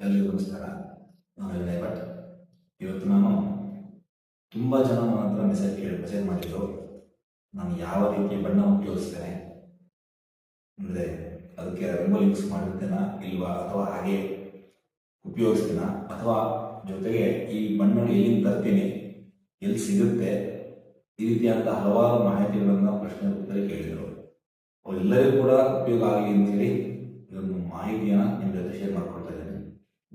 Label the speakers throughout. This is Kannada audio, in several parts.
Speaker 1: ಎಲ್ರಿಗೂ ನಮಸ್ಕಾರ ನಾನು ಭಟ್ ಇವತ್ತು ನಾನು ತುಂಬ ಜನ ನನ್ನ ಹತ್ರ ಮೆಸೇಜ್ ಕೇಳಿ ಮೆಸೇಜ್ ಮಾಡಿದ್ರು. ನಾನು ಯಾವ ರೀತಿ ಬಣ್ಣ ಉಪಯೋಗಿಸ್ತೇನೆ ಅಂದರೆ ಅದಕ್ಕೆ ರಂಗೋಲಿ ಯೂಸ್ ಇಲ್ವಾ ಅಥವಾ ಹಾಗೆ ಉಪಯೋಗಿಸ್ತೀನಾ ಅಥವಾ ಜೊತೆಗೆ ಈ ಬಣ್ಣ ಎಲ್ಲಿಂದ ತರ್ತೀನಿ, ಎಲ್ಲಿ ಸಿಗುತ್ತೆ, ಈ ರೀತಿಯಾದಂಥ ಹಲವಾರು ಮಾಹಿತಿಗಳನ್ನು ಪ್ರಶ್ನೆ ಉತ್ತರ ಕೇಳಿದರು. ಅವರೆಲ್ಲರಿಗೂ ಕೂಡ ಉಪಯೋಗ ಆಗಲಿ ಅಂತೇಳಿ ಇದೊಂದು ಮಾಹಿತಿಯನ್ನು ನಿಮ್ಮ ಜೊತೆ ಶೇರ್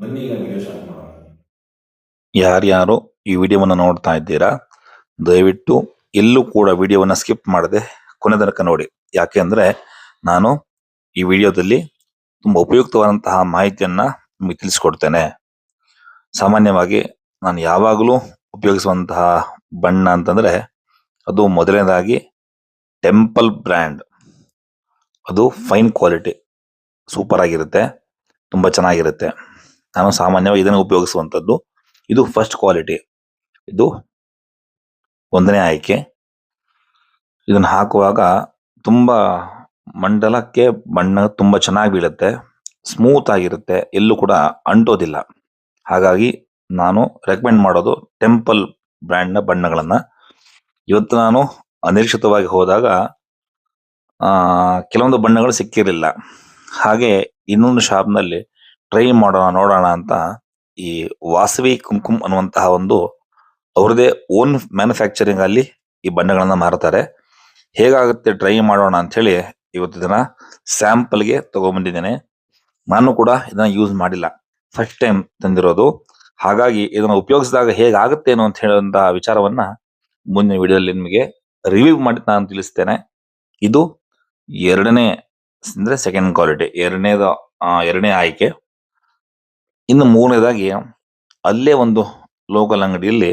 Speaker 1: ಬನ್ನಿ ಈಗ ವಿಡಿಯೋ ಸ್ಟಾರ್ಟ್ ಮಾಡೋಣ.
Speaker 2: ಯಾರ್ಯಾರು ಈ ವಿಡಿಯೋವನ್ನು ನೋಡ್ತಾ ಇದ್ದೀರಾ, ದಯವಿಟ್ಟು ಎಲ್ಲೂ ಕೂಡ ವಿಡಿಯೋವನ್ನು ಸ್ಕಿಪ್ ಮಾಡದೆ ಕೊನೆ ತನಕ ನೋಡಿ. ಯಾಕೆ ಅಂದ್ರೆ ನಾನು ಈ ವಿಡಿಯೋದಲ್ಲಿ ತುಂಬಾ ಉಪಯುಕ್ತವಾದಂತಹ ಮಾಹಿತಿಯನ್ನ ನಿಮಗೆ ತಿಳಿಸ್ಕೊಡ್ತೇನೆ. ಸಾಮಾನ್ಯವಾಗಿ ನಾನು ಯಾವಾಗಲೂ ಉಪಯೋಗಿಸುವಂತಹ ಬಣ್ಣ ಅಂತಂದ್ರೆ ಅದು ಮೊದಲನೇದಾಗಿ ಟೆಂಪಲ್ ಬ್ರ್ಯಾಂಡ್ ಅದು ಫೈನ್ ಕ್ವಾಲಿಟಿ ಸೂಪರ್ ಆಗಿರುತ್ತೆ, ತುಂಬಾ ಚೆನ್ನಾಗಿರುತ್ತೆ. ನಾನು ಸಾಮಾನ್ಯವಾಗಿ ಇದನ್ನು ಉಪಯೋಗಿಸುವಂಥದ್ದು. ಇದು ಫಸ್ಟ್ ಕ್ವಾಲಿಟಿ ಇದು ಒಂದನೇ ಆಯ್ಕೆ. ಇದನ್ನು ಹಾಕುವಾಗ ತುಂಬ ಮಂಡಲಕ್ಕೆ ಬಣ್ಣ ತುಂಬಾ ಚೆನ್ನಾಗಿ ಬೀಳುತ್ತೆ. ಸ್ಮೂತ್ ಆಗಿರುತ್ತೆ. ಎಲ್ಲೂ ಕೂಡ ಅಂಟೋದಿಲ್ಲ. ಹಾಗಾಗಿ ನಾನು ರೆಕಮೆಂಡ್ ಮಾಡೋದು ಟೆಂಪಲ್ ಬ್ರ್ಯಾಂಡ್ನ ಬಣ್ಣಗಳನ್ನು. ಇವತ್ತು ನಾನು ಅನಿರೀಕ್ಷಿತವಾಗಿ ಹೋದಾಗ ಕೆಲವೊಂದು ಬಣ್ಣಗಳು ಸಿಕ್ಕಿರಲಿಲ್ಲ. ಹಾಗೆ ಇನ್ನೊಂದು ಶಾಪ್ನಲ್ಲಿ ಟ್ರೈ ಮಾಡೋಣ, ನೋಡೋಣ ಅಂತ ಈ ವಾಸವಿ ಕುಂಕುಮ್ ಅನ್ನುವಂತಹ ಒಂದು ಅವ್ರದೇ ಓನ್ ಮ್ಯಾನುಫ್ಯಾಕ್ಚರಿಂಗ್ ಅಲ್ಲಿ ಈ ಬಣ್ಣಗಳನ್ನ ಮಾರುತ್ತಾರೆ. ಹೇಗಾಗುತ್ತೆ ಟ್ರೈ ಮಾಡೋಣ ಅಂತ ಹೇಳಿ ಇವತ್ತು ದಿನ ಸ್ಯಾಂಪಲ್ಗೆ ತಗೊಂಡ್ಬಂದಿದ್ದೇನೆ. ನಾನು ಕೂಡ ಇದನ್ನ ಯೂಸ್ ಮಾಡಿಲ್ಲ. ಫಸ್ಟ್ ಟೈಮ್ ತಂದಿರೋದು. ಹಾಗಾಗಿ ಇದನ್ನ ಉಪಯೋಗಿಸಿದಾಗ ಹೇಗಾಗುತ್ತೇನೋ ಅಂತ ಹೇಳುವಂತಹ ವಿಚಾರವನ್ನ ಮುಂದಿನ ವಿಡಿಯೋದಲ್ಲಿ ನಿಮಗೆ ರಿವ್ಯೂ ಮಾಡಿ ನಾನು ತಿಳಿಸ್ತೇನೆ. ಇದು ಎರಡನೇ, ಅಂದ್ರೆ ಸೆಕೆಂಡ್ ಕ್ವಾಲಿಟಿ ಎರಡನೇದು ಎರಡನೇ ಆಯ್ಕೆ. ಇನ್ನು ಮೂರನೇದಾಗಿ ಅಲ್ಲೇ ಒಂದು ಲೋಕಲ್ ಅಂಗಡಿಯಲ್ಲಿ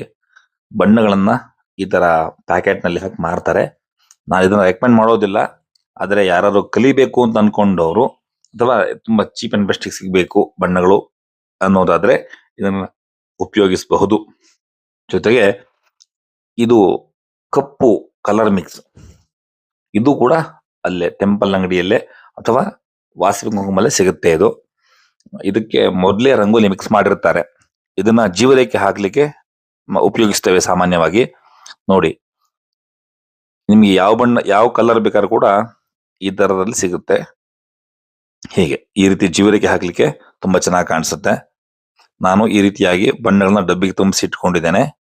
Speaker 2: ಬಣ್ಣಗಳನ್ನ ಈ ತರ ಪ್ಯಾಕೆಟ್ನಲ್ಲಿ ಹಾಕಿ ಮಾರ್ತಾರೆ. ನಾನು ಇದನ್ನ ರೆಕಮೆಂಡ್ ಮಾಡೋದಿಲ್ಲ. ಆದರೆ ಯಾರು ಕಲಿಬೇಕು ಅಂತ ಅನ್ಕೊಂಡವರು ಅಥವಾ ತುಂಬಾ ಚೀಪ್ ಅಂಡ್ ಬೆಸ್ಟ್ ಸಿಗಬೇಕು ಬಣ್ಣಗಳು ಅನ್ನೋದಾದ್ರೆ ಇದನ್ನ ಉಪಯೋಗಿಸಬಹುದು. ಜೊತೆಗೆ ಇದು ಕಪ್ಪು ಕಲರ್ ಮಿಕ್ಸ್ ಇದು ಕೂಡ ಅಲ್ಲೇ ಟೆಂಪಲ್ ಅಂಗಡಿಯಲ್ಲೇ ಅಥವಾ ವಾಸವಿ ಕುಂಕುಮಲ್ಲೇ ಸಿಗುತ್ತೆ ಇದು. ಇದಕ್ಕೆ ಮೊದಲೇ ರಂಗೋಲಿ ಮಿಕ್ಸ್ ಮಾಡಿರ್ತಾರೆ. ಇದನ್ನ ಜೀವರೇಖೆ ಹಾಕ್ಲಿಕ್ಕೆ ಉಪಯೋಗಿಸ್ತೇವೆ ಸಾಮಾನ್ಯವಾಗಿ. ನೋಡಿ, ನಿಮ್ಗೆ ಯಾವ ಬಣ್ಣ, ಯಾವ ಕಲರ್ ಬೇಕಾದ್ರೂ ಕೂಡ ಈ ತರದಲ್ಲಿ ಸಿಗುತ್ತೆ. ಹೀಗೆ, ಈ ರೀತಿ ಜೀವರೇಖೆ ಹಾಕ್ಲಿಕ್ಕೆ ತುಂಬಾ ಚೆನ್ನಾಗಿ ಕಾಣಿಸುತ್ತೆ. ನಾನು ಈ ರೀತಿಯಾಗಿ ಬಣ್ಣಗಳನ್ನ ಡಬ್ಬಿಗೆ ತುಂಬಿಸಿ ಇಟ್ಕೊಂಡಿದ್ದೇನೆ.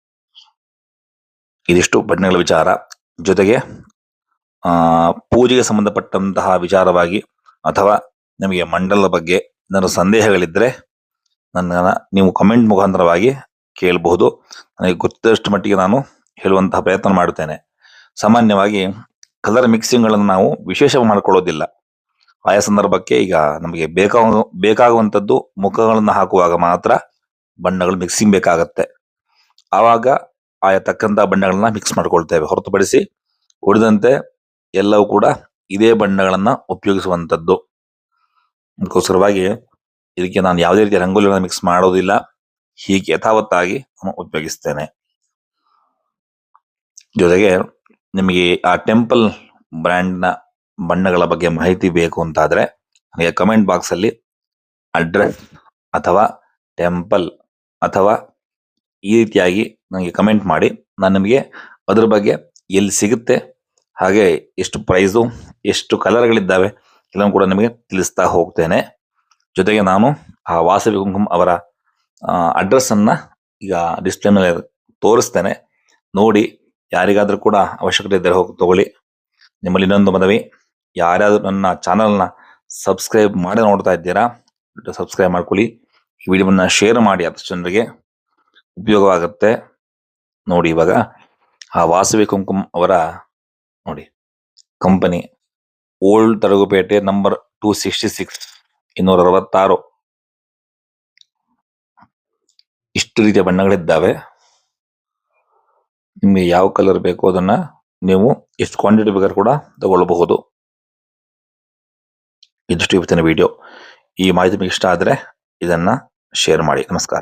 Speaker 2: ಇದಿಷ್ಟು ಬಣ್ಣಗಳ ವಿಚಾರ. ಜೊತೆಗೆ, ಆ, ಪೂಜೆಗೆ ಸಂಬಂಧಪಟ್ಟಂತಹ ವಿಚಾರವಾಗಿ ಅಥವಾ ನಿಮಗೆ ಮಂಡಲದ ಬಗ್ಗೆ ಏನಾದ್ರು ಸಂದೇಹಗಳಿದ್ರೆ ನನ್ನ ನೀವು ಕಮೆಂಟ್ ಮುಖಾಂತರವಾಗಿ ಕೇಳಬಹುದು. ನನಗೆ ಗೊತ್ತಿದ್ದಷ್ಟು ಮಟ್ಟಿಗೆ ನಾನು ಹೇಳುವಂತಹ ಪ್ರಯತ್ನ ಮಾಡುತ್ತೇನೆ. ಸಾಮಾನ್ಯವಾಗಿ ಕಲರ್ ಮಿಕ್ಸಿಂಗ್ಗಳನ್ನು ನಾವು ವಿಶೇಷ ಮಾಡಿಕೊಳ್ಳೋದಿಲ್ಲ. ಆಯಾ ಸಂದರ್ಭಕ್ಕೆ ಈಗ ನಮಗೆ ಬೇಕಾಗ ಬೇಕಾಗುವಂಥದ್ದು ಮುಖಗಳನ್ನು ಹಾಕುವಾಗ ಮಾತ್ರ ಬಣ್ಣಗಳು ಮಿಕ್ಸಿಂಗ್ ಬೇಕಾಗತ್ತೆ. ಆವಾಗ ಆಯಾ ತಕ್ಕಂಥ ಬಣ್ಣಗಳನ್ನ ಮಿಕ್ಸ್ ಮಾಡಿಕೊಳ್ತೇವೆ. ಹೊರತುಪಡಿಸಿ ಉಳಿದಂತೆ ಎಲ್ಲವೂ ಕೂಡ ಇದೇ ಬಣ್ಣಗಳನ್ನು ಉಪಯೋಗಿಸುವಂತದ್ದು ಅದಕ್ಕೋಸ್ಕರವಾಗಿ ಇದಕ್ಕೆ ನಾನು ಯಾವುದೇ ರೀತಿಯ ರಂಗೋಲಿಗಳನ್ನ ಮಿಕ್ಸ್ ಮಾಡೋದಿಲ್ಲ. ಹೀಗೆ ಯಥಾವತ್ತಾಗಿ ನಾನು ಉಪಯೋಗಿಸ್ತೇನೆ. ಜೊತೆಗೆ ನಿಮಗೆ ಆ ಟೆಂಪಲ್ ಬ್ರ್ಯಾಂಡ್ನ ಬಣ್ಣಗಳ ಬಗ್ಗೆ ಮಾಹಿತಿ ಬೇಕು ಅಂತಾದರೆ ನನಗೆ ಕಮೆಂಟ್ ಬಾಕ್ಸಲ್ಲಿ ಅಡ್ರೆಸ್ ಅಥವಾ ಟೆಂಪಲ್ ಅಥವಾ ಈ ರೀತಿಯಾಗಿ ನನಗೆ ಕಮೆಂಟ್ ಮಾಡಿ. ನಾನು ನಿಮಗೆ ಅದ್ರ ಬಗ್ಗೆ ಎಲ್ಲಿ ಸಿಗುತ್ತೆ, ಹಾಗೆ ಎಷ್ಟು ಪ್ರೈಸು ಎಷ್ಟು ಕಲರ್ಗಳಿದ್ದಾವೆ ಎಲ್ಲವೂ ಕೂಡ ನಿಮಗೆ ತಿಳಿಸ್ತಾ ಹೋಗ್ತೇನೆ. ಜೊತೆಗೆ ನಾನು ಆ ವಾಸವಿ ಕುಂಕುಮ್ ಅವರ ಅಡ್ರೆಸ್ ಅನ್ನ ಈಗ ಡಿಸ್ಪ್ಲೇ ಮೇಲೆ ತೋರಿಸ್ತೇನೆ. ನೋಡಿ, ಯಾರಿಗಾದ್ರೂ ಕೂಡ ಅವಶ್ಯಕತೆ ಇದ್ದರೆ ಹೋಗಿ ತಗೊಳ್ಳಿ. ನಿಮ್ಮಲ್ಲಿ ಇನ್ನೊಂದು ಮನವಿ ಯಾರಾದರೂ ನನ್ನ ಚಾನಲ್ನ ಸಬ್ಸ್ಕ್ರೈಬ್ ಮಾಡಿ ನೋಡ್ತಾ ಇದ್ದೀರಾ ಸಬ್ಸ್ಕ್ರೈಬ್ ಮಾಡ್ಕೊಳ್ಳಿ. ಈ ವಿಡಿಯೋವನ್ನು ಶೇರ್ ಮಾಡಿ ಅದು ಜನರಿಗೆ. ಉಪಯೋಗವಾಗುತ್ತೆ. ನೋಡಿ ಇವಾಗ ಆ ವಾಸವಿ ಕುಂಕುಮ್ ಅವರ, ನೋಡಿ company old Taragupete number two sixty six ಇನ್ನೂರ ಅರವತ್ತಾರು ಇಷ್ಟು ರೀತಿಯ ಬಣ್ಣಗಳಿದ್ದಾವೆ. ನಿಮಗೆ ಯಾವ ಕಲರ್ ಬೇಕು ಅದನ್ನ ನೀವು ಎಷ್ಟು ಕ್ವಾಂಟಿಟಿ ಬೇಕಾದ್ರೂ ಕೂಡ ತಗೊಳ್ಳಬಹುದು ಇದಿಷ್ಟು ಇವತ್ತಿನ ವಿಡಿಯೋ. ಈ ಮಾಹಿತಿ ನಿಮಗೆ ಇಷ್ಟ ಆದ್ರೆ ಇದನ್ನ ಶೇರ್ ಮಾಡಿ. ನಮಸ್ಕಾರ.